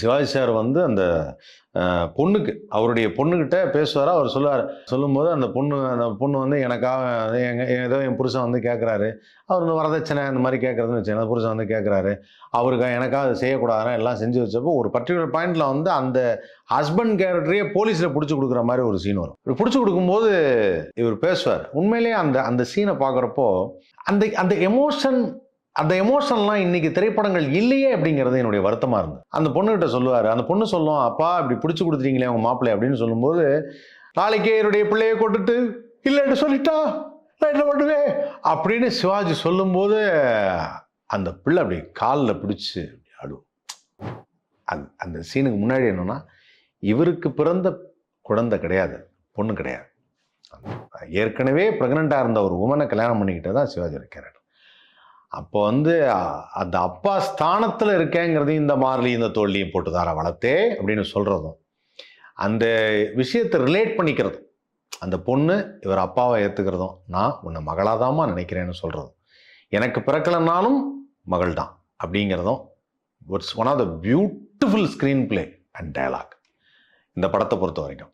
Sivaji sir வந்து அந்த பொண்ணுக்கு அவருடைய பொண்ணுக்கிட்ட பேசுவார்? அவர் சொல்லுவார் சொல்லும்போது அந்த பொண்ணு அந்த பொண்ணு வந்து எனக்காக எங்கள் ஏதோ என் புருஷன் வந்து கேட்குறாரு அவர் வந்து வரதட்சணை அந்த மாதிரி கேட்குறதுன்னு வச்சு அந்த புருஷன் வந்து கேட்குறாரு அவருக்கு எனக்காக அதை செய்யக்கூடாதுன்னு எல்லாம் செஞ்சு வச்சப்போ ஒரு பர்டிகுலர் பாயிண்டில் வந்து அந்த ஹஸ்பண்ட் கேரக்டரையே போலீஸில் பிடிச்சி கொடுக்குற மாதிரி ஒரு சீன் வரும். இப்படி பிடிச்சி கொடுக்கும்போது இவர் பேசுவார். உண்மையிலேயே அந்த அந்த சீனை பார்க்குறப்போ அந்த அந்த எமோஷன் அந்த எமோஷன்லாம் இன்னைக்கு திரைப்படங்கள் இல்லையே அப்படிங்கிறது என்னுடைய வருத்தமாக இருந்தது. அந்த பொண்ணுகிட்ட சொல்லுவார் அந்த பொண்ணு சொல்லும் அப்பா இப்படி பிடிச்சி கொடுத்துட்டீங்களே அவங்க மாப்பிள்ளை அப்படின்னு சொல்லும்போது நாளைக்கே என்னுடைய பிள்ளையை கொண்டுட்டு இல்லைன்னு சொல்லிட்டா நான் என்ன பண்ணுவேன்? அப்படின்னு சிவாஜி சொல்லும்போது அந்த பிள்ளை அப்படி காலில் பிடிச்சி அப்படி ஆடும் அந்த அந்த சீனுக்கு முன்னாடி என்னென்னா இவருக்கு பிறந்த குழந்தை கிடையாது பொண்ணு கிடையாது. ஏற்கனவே ப்ரெக்னெண்ட்டாக இருந்த ஒரு உமனை கல்யாணம் பண்ணிக்கிட்டு தான் சிவாஜி கேரக்டர் அப்போ வந்து அந்த அப்பா ஸ்தானத்தில் இருக்கேங்கிறதையும் இந்த மார்லி இந்த தோல்லியும் போட்டு தார வளர்த்தே அப்படின்னு சொல்கிறதும் அந்த விஷயத்தை ரிலேட் பண்ணிக்கிறதும் அந்த பொண்ணு இவர் அப்பாவை ஏற்றுக்கிறதும் நான் உன்னை மகளாதாமா நினைக்கிறேன்னு சொல்கிறதும் எனக்கு பிறக்கலைன்னாலும் மகள் தான் அப்படிங்கிறதும் it's one of the beautiful screenplay and dialogue இந்த படத்தை பொறுத்த வரைக்கும்